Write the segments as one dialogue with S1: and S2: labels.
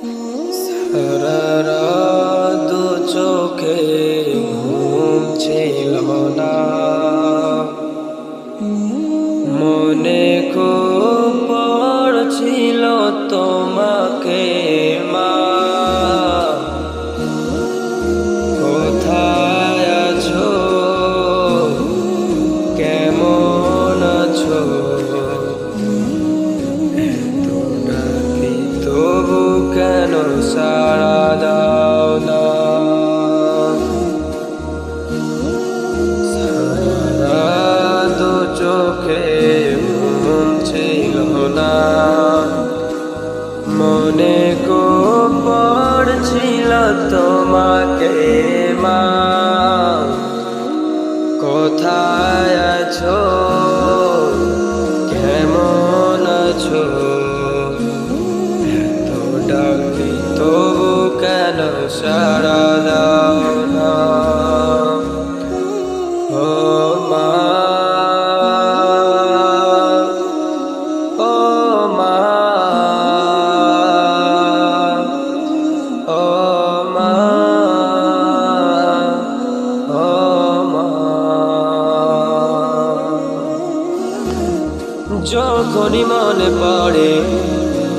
S1: সারা মনে কো পড়ছিল তোমাকে মা। কোথায় আছো? কেমন আছো? এত ডাকি তবু কেন সারা যখনই মনে পড়ে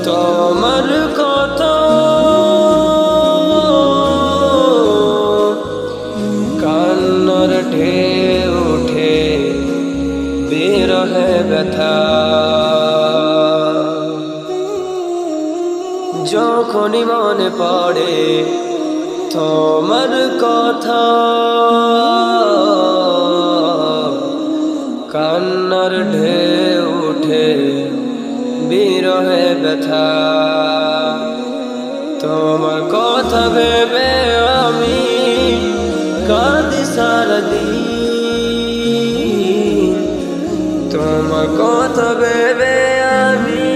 S1: তোমার কথা কান্নার ঢেউ উঠে বিরহে ব্যথা। যখনই মনে পড়ে তোমার কথা, কান্নার ঢেউ বিরহে ব্যথা তোমার কথা ভেবে আমি কাঁদি সারাদিন তোমার কথা ভেবে আমি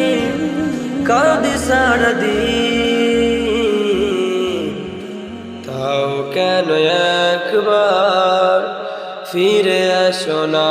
S1: কাঁদি সারাদিন তাও কেন একবার ফিরে আসো না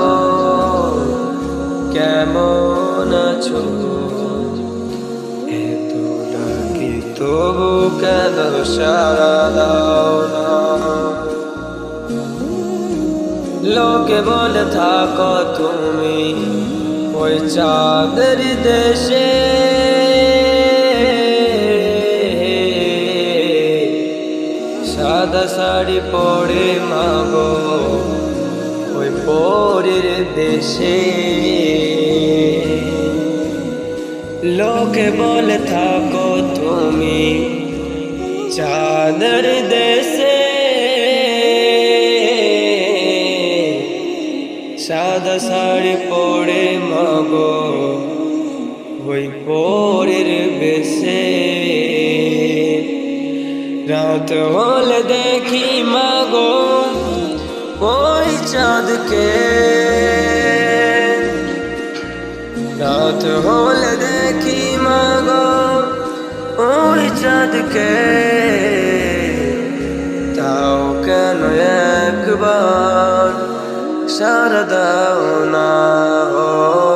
S1: কেমন আছো? এত ডাকি তবু কেন সারা দাও না? লোকে বলে থাকো তুমি ওই চাঁদের দেশে। সাদা শাড়ি পরে মাগো ওই পরের দেশে। লোকে বলে থাকো তুমি চাঁদের দেশে। সাদা শাড়ি পরে মাগো ওই পরের বেশে। রাত হলে দেখি মাগো ওই চাঁদকে। রাত হলে মাগো ওই চাঁদকে। তাও কেন একবার সারদাও না না